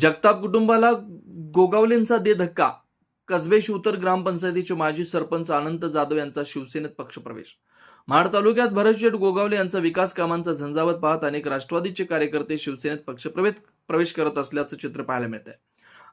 जगताप कुटुंबाला गोगावलेंचा दे धक्का. कसबे शिवतर ग्रामपंचायतीचे माजी सरपंच अनंत जाधव यांचा शिवसेनेत पक्षप्रवेश. महाड तालुक्यात भरतशेठ गोगावले यांचा विकास कामांचा झंझावत पाहत अनेक राष्ट्रवादीचे कार्यकर्ते शिवसेनेत पक्षप्रवेश प्रवेश करत असल्याचं चित्र पाहायला मिळत आहे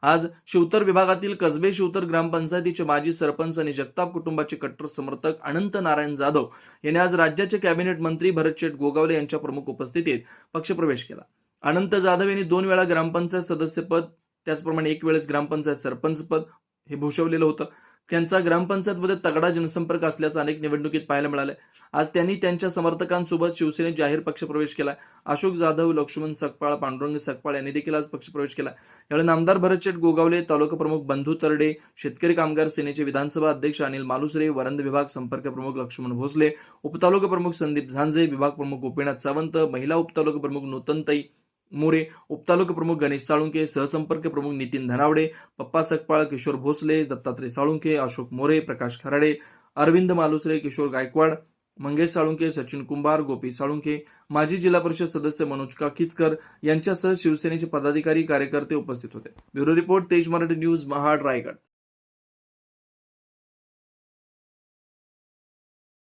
आज शिवतर विभागातील कसबे शिवतर ग्रामपंचायतीचे माजी सरपंच आणि जगताप कुटुंबाचे कट्टर समर्थक अनंत नारायण जाधव यांनी आज राज्याचे कॅबिनेट मंत्री भरतशेठ गोगावले यांच्या प्रमुख उपस्थितीत पक्षप्रवेश केला. अनंत जाधव यांनी दोन वेळा ग्रामपंचायत सदस्यपद त्याचप्रमाणे एक वेळेस ग्रामपंचायत सरपंच पद हे भूषवलेलं होतं. त्यांचा ग्रामपंचायतमध्ये तगडा जनसंपर्क असल्याचं अनेक निवडणुकीत पाहायला मिळालंय. आज त्यांनी त्यांच्या समर्थकांसोबत शिवसेनेत जाहीर पक्षप्रवेश केला अशोक जाधव लक्ष्मण सकपाळ पांडुरंग सकपाळ यांनी देखील आज पक्षप्रवेश केला यावेळी नामदार भरतशेठ गोगावले तालुका प्रमुख बंधू तरडे शेतकरी कामगार सेनेचे विधानसभा अध्यक्ष अनिल मालुसरे वरंद विभाग संपर्क प्रमुख लक्ष्मण भोसले उपतालुका प्रमुख संदीप झांजे विभाग प्रमुख गोपीनाथ सावंत महिला उपतालुका प्रमुख नूतनताई मोरे उपतालुका प्रमुख गणेश साळुंके सहसंपर्क प्रमुख नितीन धनावडे पप्पा सकपाळ किशोर भोसले दत्तात्रय साळुंके अशोक मोरे प्रकाश खराडे अरविंद मालुसरे किशोर गायकवाड मंगेश साळुंके सचिन कुंभार गोपी साळुंके माजी जिल्हा परिषद सदस्य मनोज काकीचकर यांच्यासह शिवसेनेचे पदाधिकारी कार्यकर्ते उपस्थित होते. ब्युरो रिपोर्ट तेज मराठी न्यूज महाड रायगड.